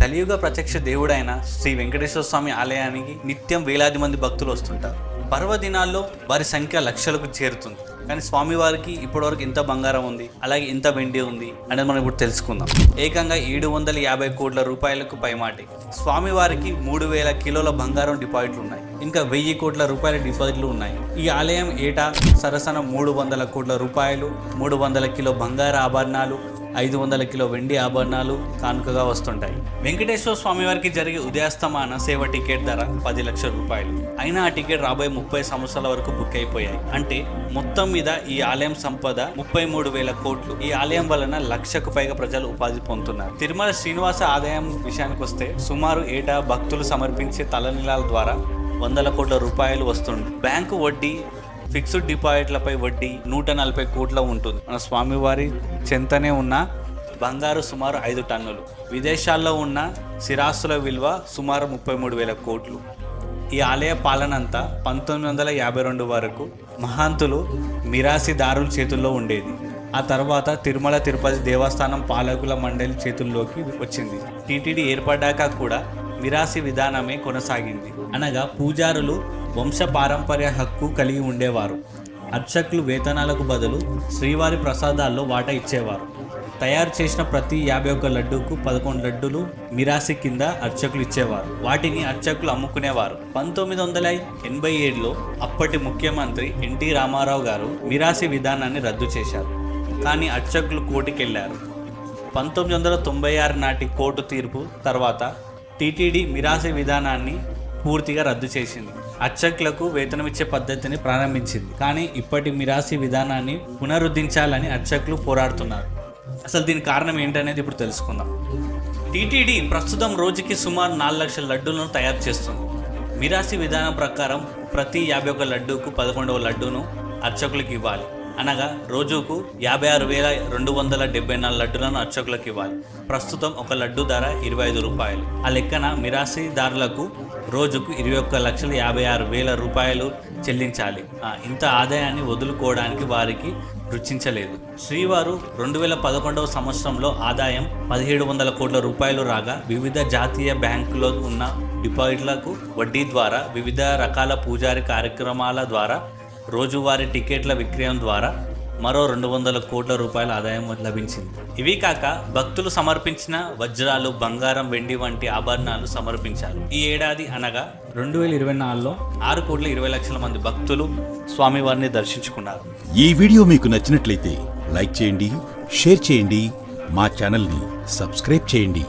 కలియుగ ప్రత్యక్ష దేవుడైన శ్రీ వెంకటేశ్వర స్వామి ఆలయానికి నిత్యం వేలాది మంది భక్తులు వస్తుంటారు. పర్వదినాల్లో వారి సంఖ్య లక్షలకు చేరుతుంది. కానీ స్వామివారికి ఇప్పటివరకు ఇంత బంగారం ఉంది అలాగే ఇంత వెండి ఉంది అనేది మనం ఇప్పుడు తెలుసుకుందాం. ఏకంగా ఏడు వందల యాభై కోట్ల రూపాయలకు పైమాటి. స్వామివారికి మూడు వేల కిలోల బంగారం డిపాజిట్లు ఉన్నాయి. ఇంకా వెయ్యి కోట్ల రూపాయల డిపాజిట్లు ఉన్నాయి. ఈ ఆలయం ఏటా సరసన మూడు వందల కోట్ల రూపాయలు మూడు వందల కిలో బంగార ఆభరణాలు ఐదు వందల కిలో వెండి ఆభరణాలు కానుకగా వస్తుంటాయి. వెంకటేశ్వర స్వామి వారికి జరిగే ఉదయాస్తమాన సేవ టికెట్ ధర పది లక్షల రూపాయలు. అయినా ఆ టికెట్ రాబోయే ముప్పై సంవత్సరాల వరకు బుక్ అయిపోయాయి. అంటే మొత్తం మీద ఈ ఆలయం సంపద ముప్పై మూడు వేల కోట్లు. ఈ ఆలయం వలన లక్షకు పైగా ప్రజలు ఉపాధి పొందుతున్నారు. తిరుమల శ్రీనివాస ఆదాయం విషయానికి వస్తే సుమారు ఏటా భక్తులు సమర్పించే తలనీలాల ద్వారా వందల కోట్ల రూపాయలు వస్తుంది. బ్యాంకు వడ్డీ ఫిక్స్డ్ డిపాజిట్లపై వడ్డీ నూట నలభై కోట్ల ఉంటుంది. మన స్వామివారి చెంతనే ఉన్న బంగారు సుమారు ఐదు టన్నులు. విదేశాల్లో ఉన్న స్థిరాస్తుల విలువ సుమారు ముప్పై మూడు వేల కోట్లు. ఈ ఆలయ పాలనంతా పంతొమ్మిది వందల యాభై రెండు వరకు మహాంతులు మిరాసిదారుల చేతుల్లో ఉండేది. ఆ తర్వాత తిరుమల తిరుపతి దేవస్థానం పాలకుల మండలి చేతుల్లోకి వచ్చింది. టీటీడీ ఏర్పడ్డాక కూడా మిరాసి విధానమే కొనసాగింది. అనగా పూజారులు వంశపారంపర్య హక్కు కలిగి ఉండేవారు. అర్చకులు వేతనాలకు బదులు శ్రీవారి ప్రసాదాల్లో వాటా ఇచ్చేవారు. తయారు చేసిన ప్రతి యాభై ఒక్క లడ్డూకు పదకొండు లడ్డూలు మిరాసి కింద అర్చకులు ఇచ్చేవారు. వాటిని అర్చకులు అమ్ముకునేవారు. పంతొమ్మిది వందల ఎనభై ఏడులో అప్పటి ముఖ్యమంత్రి ఎన్టీ రామారావు గారు మిరాసి విధానాన్ని రద్దు చేశారు. కానీ అర్చకులు కోర్టుకెళ్ళారు. పంతొమ్మిది వందల తొంభై ఆరు నాటి కోర్టు తీర్పు తర్వాత టీటీడీ మిరాసి విధానాన్ని పూర్తిగా రద్దు చేసింది. అర్చకులకు వేతనం ఇచ్చే పద్ధతిని ప్రారంభించింది. కానీ ఇప్పటి మిరాసి విధానాన్ని పునరుద్ధరించాలని అర్చకులు పోరాడుతున్నారు. అసలు దీని కారణం ఏంటనేది ఇప్పుడు తెలుసుకుందాం. టీటీడీ ప్రస్తుతం రోజుకి సుమారు నాలుగు లక్షల లడ్డూలను తయారు చేస్తుంది. మిరాసి విధానం ప్రకారం ప్రతి యాభై ఒక లడ్డూకు పదకొండవ లడ్డూను అర్చకులకు ఇవ్వాలి. అనగా రోజుకు యాభై ఆరు వేల రెండు వందల డెబ్బై నాలుగు లడ్డులను అర్చకులకు ఇవ్వాలి. ప్రస్తుతం ఒక లడ్డు ధర ఇరవై ఐదు రూపాయలు. ఆ లెక్కన మిరాసీదారులకు రోజుకు ఇరవై ఒక్క లక్షల యాభై ఆరు వేల రూపాయలు చెల్లించాలి. ఇంత ఆదాయాన్ని వదులుకోవడానికి వారికి రుచించలేదు. శ్రీవారు రెండు వేల పదకొండవ సంవత్సరంలో ఆదాయం పదిహేడు వందల కోట్ల రూపాయలు రాగా వివిధ జాతీయ బ్యాంకులో ఉన్న డిపాజిట్లకు వడ్డీ ద్వారా వివిధ రకాల పూజారి కార్యక్రమాల ద్వారా రోజువారీ టికెట్ల విక్రయం ద్వారా మరో రెండు వందల కోట్ల రూపాయల ఆదాయం లభించింది. ఇవి కాక భక్తులు సమర్పించిన వజ్రాలు బంగారం వెండి వంటి ఆభరణాలు సమర్పించారు. ఈ ఏడాది అనగా రెండు వేల ఇరవై నాలుగులో ఆరు కోట్ల ఇరవై లక్షల మంది భక్తులు స్వామివారిని దర్శించుకున్నారు. ఈ వీడియో మీకు నచ్చినట్లయితే లైక్ చేయండి షేర్ చేయండి మా ఛానల్ని సబ్స్క్రైబ్ చేయండి.